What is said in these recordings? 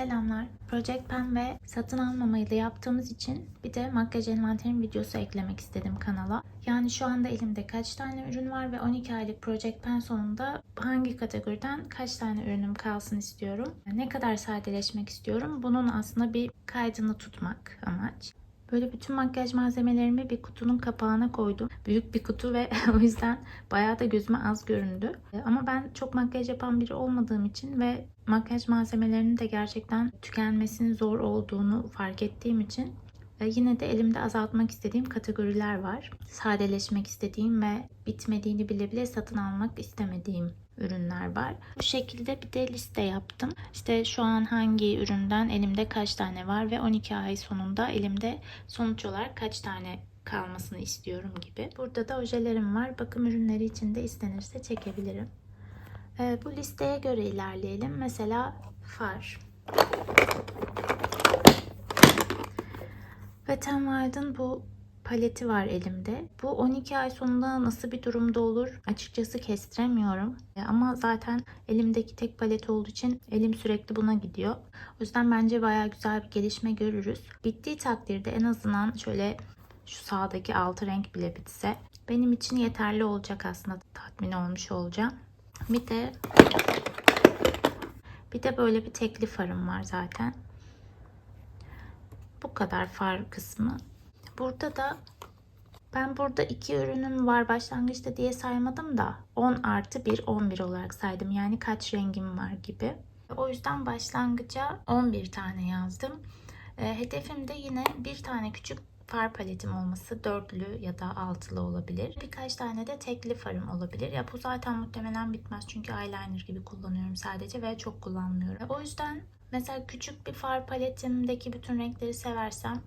Selamlar. Project Pen ve satın almamayı da yaptığımız için bir de makyaj envanterim videosu eklemek istedim kanala. Yani şu anda elimde kaç tane ürün var ve 12 aylık Project Pen sonunda hangi kategoriden kaç tane ürünüm kalsın istiyorum. Ne kadar sadeleşmek istiyorum. Bunun aslında bir kaydını tutmak amaç. Böyle bütün makyaj malzemelerimi bir kutunun kapağına koydum. Büyük bir kutu ve o yüzden bayağı da gözüme az göründü. Ama ben çok makyaj yapan biri olmadığım için ve makyaj malzemelerinin de gerçekten tükenmesinin zor olduğunu fark ettiğim için e, yine de elimde azaltmak istediğim kategoriler var. Sadeleşmek istediğim ve bitmediğini bile bile satın almak istemediğim ürünler var. Bu şekilde bir de liste yaptım. İşte şu an hangi üründen elimde kaç tane var ve 12 ay sonunda elimde sonuç olarak kaç tane kalmasını istiyorum gibi. Burada da ojelerim var. Bakım ürünleri için de istenirse çekebilirim. Ee, bu listeye göre ilerleyelim. Mesela far. Wet n Wild'ın bu paleti var elimde. Bu 12 ay sonunda nasıl bir durumda olur açıkçası kestiremiyorum. E, Ama zaten elimdeki tek palet olduğu için elim sürekli buna gidiyor. O yüzden bence bayağı güzel bir gelişme görürüz. Bittiği takdirde en azından şöyle şu sağdaki altı renk bile bitse benim için yeterli olacak aslında tatmin olmuş olacağım. Bir de bir de böyle bir tekli farım var zaten. Bu kadar far kısmı. Burada da ben burada iki ürünüm var başlangıçta diye saymadım da 10 artı 1 11 olarak saydım. Yani kaç rengim var gibi. O yüzden başlangıca 11 tane yazdım. E, hedefim de yine bir tane küçük far paletim olması dörtlü ya da altılı olabilir. Birkaç tane de tekli farım olabilir. Ya bu zaten muhtemelen bitmez çünkü eyeliner gibi kullanıyorum sadece ve çok kullanmıyorum. O yüzden mesela küçük bir far paletimdeki bütün renkleri seversem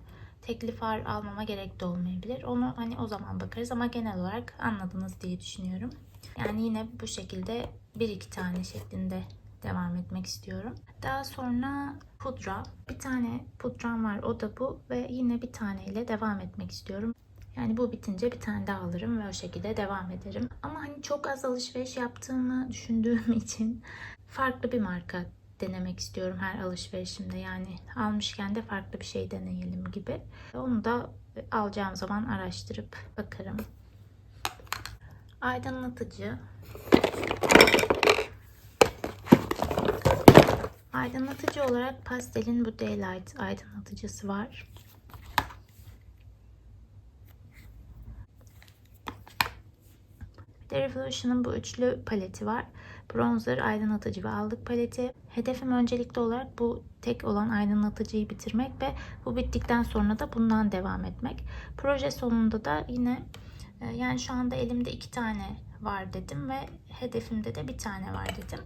tekli far almama gerek de olmayabilir. Onu hani o zaman bakarız ama genel olarak anladınız diye düşünüyorum. Yani yine bu şekilde bir iki tane şeklinde devam etmek istiyorum. Daha sonra pudra. Bir tane pudram var o da bu ve yine bir taneyle devam etmek istiyorum. Yani bu bitince bir tane daha alırım ve o şekilde devam ederim. Ama hani çok az alışveriş yaptığımı düşündüğüm için farklı bir marka denemek istiyorum her alışverişimde. Yani almışken de farklı bir şey deneyelim gibi. Onu da alacağım zaman araştırıp bakarım. Aydınlatıcı. Aydınlatıcı olarak pastelin bu Daylight aydınlatıcısı var. Bir de Revolution'ın bu üçlü paleti var. Bronzer, aydınlatıcı ve allık paleti. Hedefim öncelikli olarak bu tek olan aydınlatıcıyı bitirmek ve bu bittikten sonra da bundan devam etmek. Proje sonunda da yine e, yani şu anda elimde iki tane var dedim ve hedefimde de bir tane var dedim.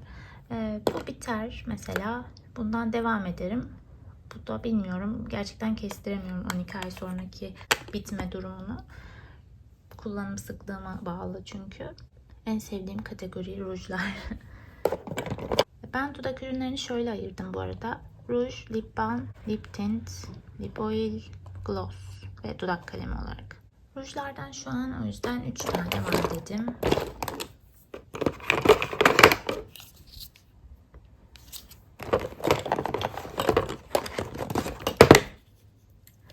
E, bu biter mesela. Bundan devam ederim. Bu da bilmiyorum. Gerçekten kestiremiyorum 12 ay sonraki bitme durumunu. Kullanım sıklığıma bağlı çünkü. En sevdiğim kategori rujlar. ben dudak ürünlerini şöyle ayırdım bu arada. Ruj, lip balm, lip tint, lip oil, gloss ve dudak kalemi olarak. Rujlardan şu an o yüzden 3 tane var dedim.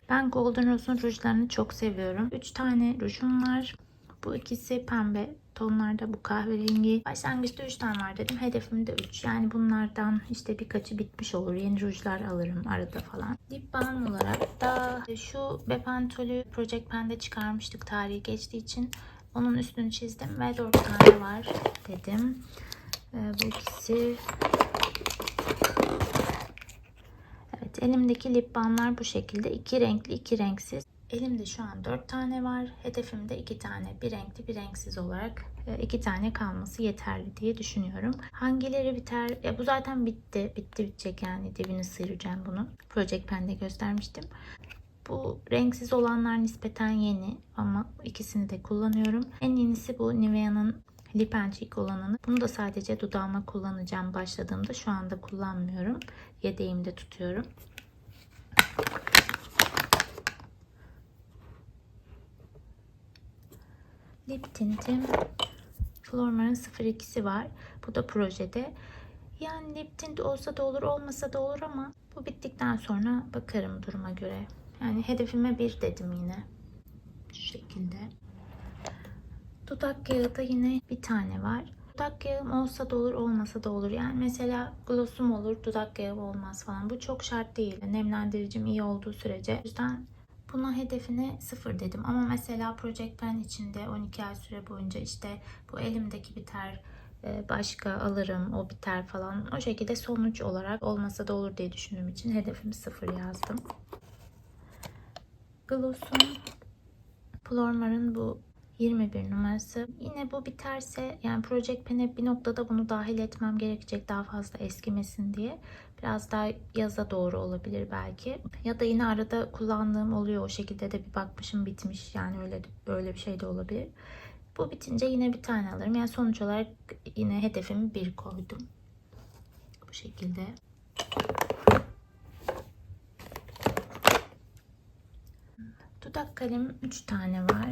Ben Golden Rose'un rujlarını çok seviyorum. 3 tane rujum var. Bu ikisi pembe tonlarda bu kahverengi. Başlangıçta 3 tane var dedim. Hedefim de 3. Yani bunlardan işte birkaçı bitmiş olur. Yeni rujlar alırım arada falan. Lip balm olarak da şu Bepantol'ü Project Pen'de çıkarmıştık tarihi geçtiği için. Onun üstünü çizdim ve 4 tane var dedim. Ee, bu ikisi Evet elimdeki lip balmlar bu şekilde. iki renkli iki renksiz. Elimde şu an 4 tane var. Hedefimde 2 tane. Bir renkli bir renksiz olarak 2 tane kalması yeterli diye düşünüyorum. Hangileri biter? Ya bu zaten bitti. Bitti bitecek yani. Dibini sıyıracağım bunu. Project Pen'de göstermiştim. Bu renksiz olanlar nispeten yeni ama ikisini de kullanıyorum. En yenisi bu Nivea'nın Lip and Cheek olanını. Bunu da sadece dudağıma kullanacağım başladığımda. Şu anda kullanmıyorum. Yedeğimde tutuyorum. Lip tintim Flormar'ın 02'si var. Bu da projede. Yani lip tint olsa da olur olmasa da olur ama bu bittikten sonra bakarım duruma göre. Yani hedefime bir dedim yine. Şu şekilde. Dudak yağı da yine bir tane var. Dudak yağım olsa da olur olmasa da olur. Yani mesela glossum olur dudak yağım olmaz falan. Bu çok şart değil. Nemlendiricim iyi olduğu sürece. O yüzden buna hedefine sıfır dedim. Ama mesela Project Pen içinde 12 ay süre boyunca işte bu elimdeki biter e, başka alırım o biter falan. O şekilde sonuç olarak olmasa da olur diye düşündüğüm için hedefimi sıfır yazdım. Gloss'um Flormar'ın bu 21 numarası. Yine bu biterse yani Project Pen'e bir noktada bunu dahil etmem gerekecek daha fazla eskimesin diye. Biraz daha yaza doğru olabilir belki. Ya da yine arada kullandığım oluyor o şekilde de bir bakmışım bitmiş. Yani öyle böyle bir şey de olabilir. Bu bitince yine bir tane alırım. Yani sonuç olarak yine hedefimi bir koydum. Bu şekilde. Dudak kalemim 3 tane var.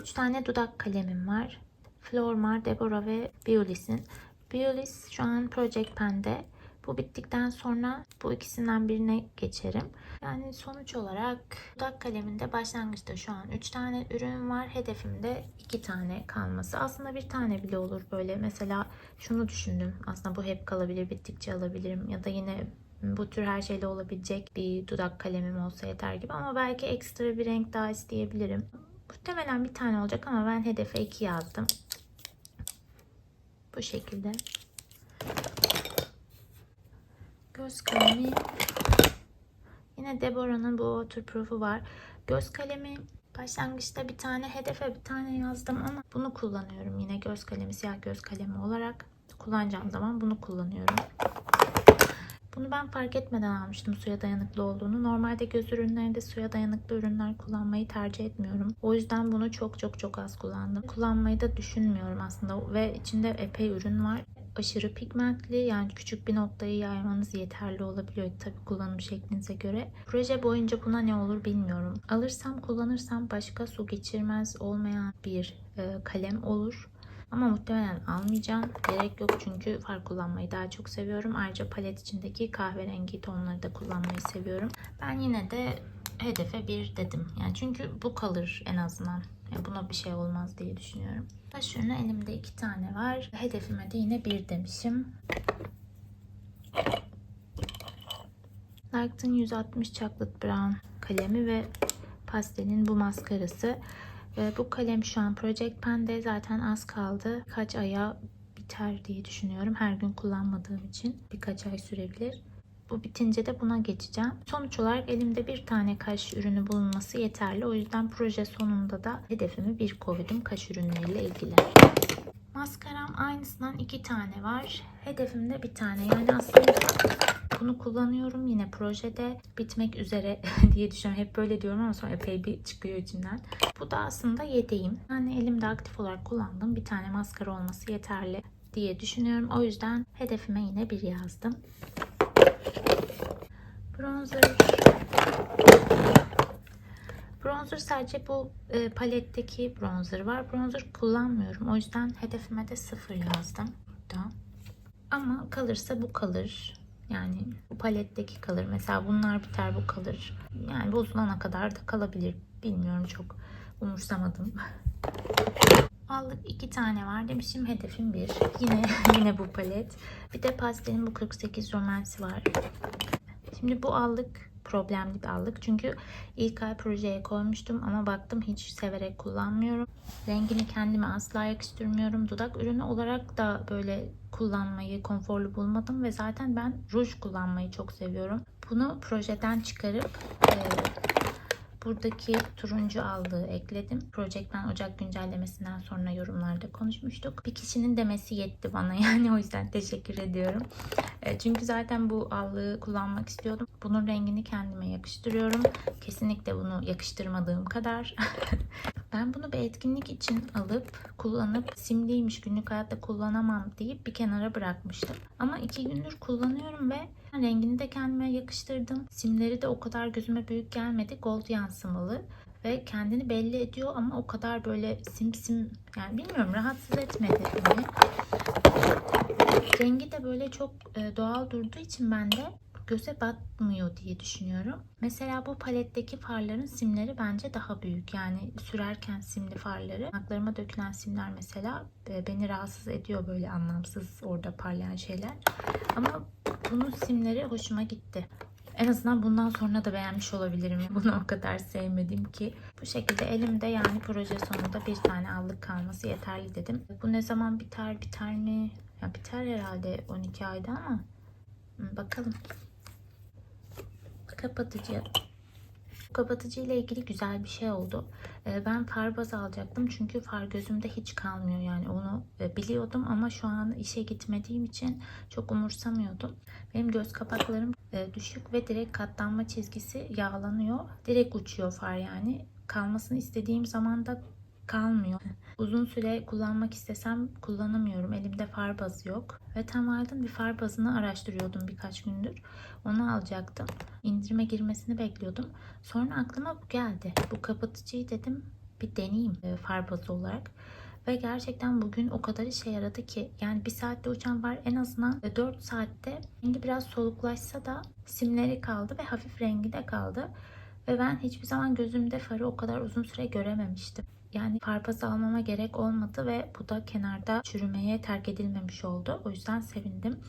3 tane dudak kalemim var. Flormar, Deborah ve Biolis'in. Biolis şu an Project Pen'de. Bu bittikten sonra bu ikisinden birine geçerim. Yani sonuç olarak dudak kaleminde başlangıçta şu an 3 tane ürün var. Hedefimde 2 tane kalması. Aslında bir tane bile olur böyle. Mesela şunu düşündüm. Aslında bu hep kalabilir. Bittikçe alabilirim. Ya da yine bu tür her şeyde olabilecek bir dudak kalemim olsa yeter gibi. Ama belki ekstra bir renk daha isteyebilirim. Muhtemelen bir tane olacak ama ben hedefe 2 yazdım. Bu şekilde. Göz kalemi yine Deborah'nın bu waterproof'u var. Göz kalemi başlangıçta bir tane hedefe bir tane yazdım ama bunu kullanıyorum yine göz kalemi siyah göz kalemi olarak kullanacağım zaman bunu kullanıyorum. Bunu ben fark etmeden almıştım suya dayanıklı olduğunu. Normalde göz ürünlerinde suya dayanıklı ürünler kullanmayı tercih etmiyorum. O yüzden bunu çok çok çok az kullandım. Kullanmayı da düşünmüyorum aslında ve içinde epey ürün var. Aşırı pigmentli yani küçük bir noktayı yaymanız yeterli olabiliyor tabii kullanım şeklinize göre. Proje boyunca buna ne olur bilmiyorum. Alırsam kullanırsam başka su geçirmez olmayan bir e, kalem olur. Ama muhtemelen almayacağım. Gerek yok çünkü far kullanmayı daha çok seviyorum. Ayrıca palet içindeki kahverengi tonları da kullanmayı seviyorum. Ben yine de hedefe bir dedim. Yani çünkü bu kalır en azından. Yani buna bir şey olmaz diye düşünüyorum. Taş elimde iki tane var. Hedefime de yine bir demişim. Lark'ın 160 Chocolate Brown kalemi ve pastelin bu maskarası. Ve bu kalem şu an Project Pen'de zaten az kaldı. Kaç aya biter diye düşünüyorum. Her gün kullanmadığım için birkaç ay sürebilir. Bu bitince de buna geçeceğim. Sonuç olarak elimde bir tane kaş ürünü bulunması yeterli. O yüzden proje sonunda da hedefimi bir koydum kaş ürünleriyle ilgili. Maskaram aynısından iki tane var. Hedefimde bir tane. Yani aslında bunu kullanıyorum yine projede bitmek üzere diye düşünüyorum. Hep böyle diyorum ama sonra epey bir çıkıyor içimden. Bu da aslında yedeğim. Yani elimde aktif olarak kullandığım bir tane maskara olması yeterli diye düşünüyorum. O yüzden hedefime yine bir yazdım. Bronzer. Bronzer sadece bu e, paletteki bronzer var. Bronzer kullanmıyorum. O yüzden hedefime de sıfır yazdım burada. Ama kalırsa bu kalır. Yani bu paletteki kalır. Mesela bunlar biter bu kalır. Yani bozulana kadar da kalabilir. Bilmiyorum çok umursamadım. Aldık iki tane var demişim. Hedefim bir. Yine yine bu palet. Bir de pastelin bu 48 romansi var. Şimdi bu allık problemli bir allık. Çünkü ilk ay projeye koymuştum ama baktım hiç severek kullanmıyorum. Rengini kendime asla yakıştırmıyorum. Dudak ürünü olarak da böyle kullanmayı konforlu bulmadım ve zaten ben ruj kullanmayı çok seviyorum. Bunu projeden çıkarıp e, buradaki turuncu aldığı ekledim. Project Ben Ocak güncellemesinden sonra yorumlarda konuşmuştuk. Bir kişinin demesi yetti bana yani o yüzden teşekkür ediyorum. E, çünkü zaten bu allığı kullanmak istiyordum. Bunun rengini kendime yakıştırıyorum. Kesinlikle bunu yakıştırmadığım kadar. ben bunu bir etkinlik için alıp kullanıp simliymiş günlük hayatta kullanamam deyip bir kenara bırakmıştım. Ama iki gündür kullanıyorum ve rengini de kendime yakıştırdım. Simleri de o kadar gözüme büyük gelmedi. Gold yansımalı ve kendini belli ediyor ama o kadar böyle simsim yani bilmiyorum rahatsız etmedi beni. Rengi de böyle çok e, doğal durduğu için ben de göze batmıyor diye düşünüyorum. Mesela bu paletteki farların simleri bence daha büyük. Yani sürerken simli farları. Yanaklarıma dökülen simler mesela e, beni rahatsız ediyor böyle anlamsız orada parlayan şeyler. Ama bunun simleri hoşuma gitti. En azından bundan sonra da beğenmiş olabilirim. Bunu o kadar sevmedim ki. Bu şekilde elimde yani proje sonunda bir tane allık kalması yeterli dedim. Bu ne zaman biter biter mi? Ya biter herhalde 12 ayda ama bakalım. Kapatıcı. Kapatıcı ile ilgili güzel bir şey oldu. Ee, Ben far baz alacaktım çünkü far gözümde hiç kalmıyor yani onu e, biliyordum ama şu an işe gitmediğim için çok umursamıyordum. Benim göz kapaklarım e, düşük ve direkt katlanma çizgisi yağlanıyor. Direkt uçuyor far yani. Kalmasını istediğim zaman da kalmıyor. Uzun süre kullanmak istesem kullanamıyorum. Elimde far bazı yok. Ve tam Wild'ın bir far bazını araştırıyordum birkaç gündür. Onu alacaktım. İndirime girmesini bekliyordum. Sonra aklıma bu geldi. Bu kapatıcıyı dedim bir deneyeyim e, far bazı olarak. Ve gerçekten bugün o kadar işe yaradı ki yani bir saatte uçan var en azından 4 saatte rengi biraz soluklaşsa da simleri kaldı ve hafif rengi de kaldı. Ve ben hiçbir zaman gözümde farı o kadar uzun süre görememiştim. Yani farpaz almama gerek olmadı ve bu da kenarda çürümeye terk edilmemiş oldu. O yüzden sevindim.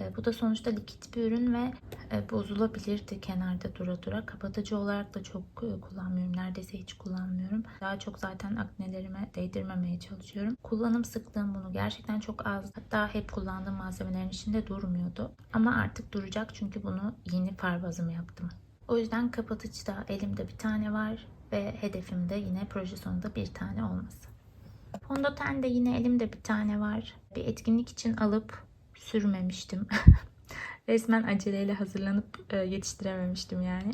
E, Bu da sonuçta likit bir ürün ve e, bozulabilirdi kenarda dura dura. Kapatıcı olarak da çok e, kullanmıyorum. Neredeyse hiç kullanmıyorum. Daha çok zaten aknelerime değdirmemeye çalışıyorum. Kullanım sıklığım bunu gerçekten çok az. Hatta hep kullandığım malzemelerin içinde durmuyordu. Ama artık duracak çünkü bunu yeni far bazımı yaptım. O yüzden kapatıcı da elimde bir tane var ve hedefim de yine proje sonunda bir tane olması. Fondöten de yine elimde bir tane var. Bir etkinlik için alıp sürmemiştim. Resmen aceleyle hazırlanıp e, yetiştirememiştim yani.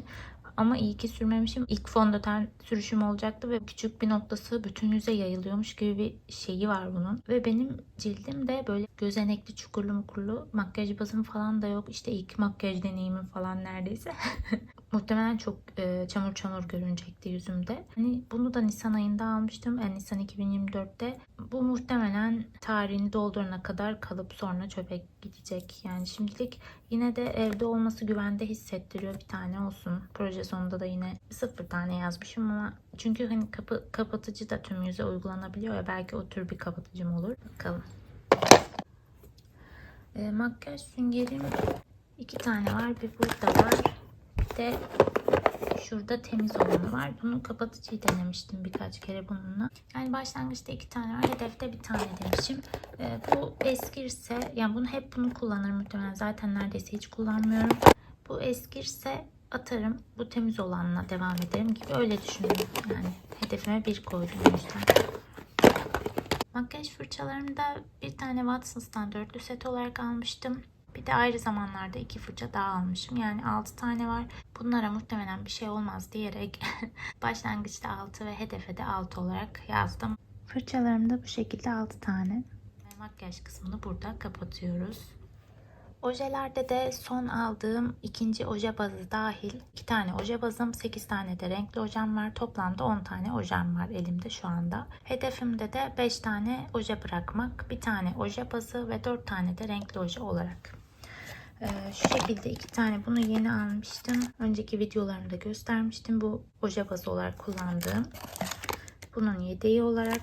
Ama iyi ki sürmemişim. İlk fondöten sürüşüm olacaktı ve küçük bir noktası bütün yüze yayılıyormuş gibi bir şeyi var bunun. Ve benim cildim de böyle gözenekli, çukurlu mukurlu. Makyaj bazım falan da yok. İşte ilk makyaj deneyimim falan neredeyse. Muhtemelen çok e, çamur çamur görünecekti yüzümde. Hani bunu da Nisan ayında almıştım. Yani Nisan 2024'te. Bu muhtemelen tarihini doldurana kadar kalıp sonra çöpe gidecek. Yani şimdilik yine de evde olması güvende hissettiriyor. Bir tane olsun. Proje sonunda da yine sıfır tane yazmışım ama çünkü hani kapı, kapatıcı da tüm yüze uygulanabiliyor ya belki o tür bir kapatıcım olur. Bakalım. E, makyaj süngerim iki tane var. Bir burada var. De şurada temiz olanı var. Bunu kapatıcıyı denemiştim birkaç kere bununla. Yani başlangıçta iki tane var. Hedefte bir tane demişim. E, bu eskirse yani bunu hep bunu kullanırım muhtemelen. Zaten neredeyse hiç kullanmıyorum. Bu eskirse atarım. Bu temiz olanla devam ederim gibi öyle düşündüm. Yani hedefime bir koydum o yüzden. Makyaj fırçalarımı da bir tane Watsons'tan dörtlü set olarak almıştım. Bir de ayrı zamanlarda iki fırça daha almışım. Yani 6 tane var. Bunlara muhtemelen bir şey olmaz diyerek başlangıçta 6 ve hedefe de 6 olarak yazdım. Fırçalarım da bu şekilde 6 tane. Makyaj kısmını burada kapatıyoruz. Ojelerde de son aldığım ikinci oje bazı dahil 2 tane oje bazım, 8 tane de renkli ojem var. Toplamda 10 tane ojem var elimde şu anda. Hedefimde de 5 tane oje bırakmak, bir tane oje bazı ve 4 tane de renkli oje olarak. Ee, şu şekilde iki tane bunu yeni almıştım. Önceki videolarımda göstermiştim. Bu oje bazı olarak kullandığım. Bunun yedeği olarak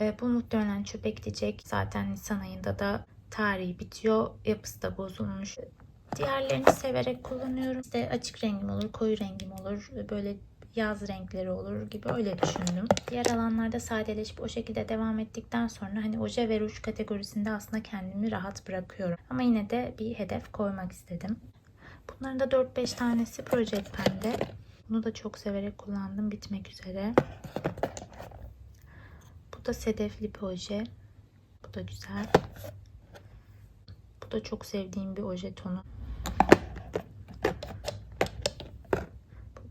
e, bu muhtemelen çöpe gidecek. Zaten Nisan ayında da tarihi bitiyor. Yapısı da bozulmuş. Diğerlerini severek kullanıyorum. İşte açık rengim olur, koyu rengim olur. Böyle yaz renkleri olur gibi öyle düşündüm. Diğer alanlarda sadeleşip o şekilde devam ettikten sonra hani oje ve ruj kategorisinde aslında kendimi rahat bırakıyorum. Ama yine de bir hedef koymak istedim. Bunların da 4-5 tanesi Project Pen'de. Bunu da çok severek kullandım. Bitmek üzere. Bu da sedefli bir oje. Bu da güzel. Bu da çok sevdiğim bir oje tonu.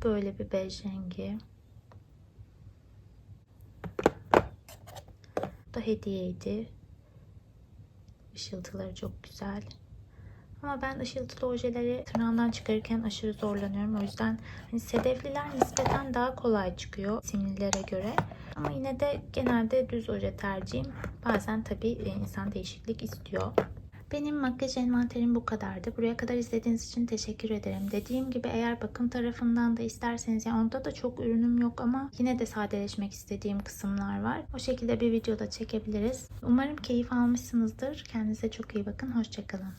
Böyle bir bej rengi. Bu da hediyeydi. Işıltıları çok güzel. Ama ben ışıltılı ojeleri tırnağımdan çıkarırken aşırı zorlanıyorum. O yüzden hani sedefliler nispeten daha kolay çıkıyor simlilere göre. Ama yine de genelde düz oje tercihim. Bazen tabii e, insan değişiklik istiyor. Benim makyaj envanterim bu kadardı. Buraya kadar izlediğiniz için teşekkür ederim. Dediğim gibi eğer bakım tarafından da isterseniz yani onda da çok ürünüm yok ama yine de sadeleşmek istediğim kısımlar var. O şekilde bir videoda çekebiliriz. Umarım keyif almışsınızdır. Kendinize çok iyi bakın. Hoşçakalın.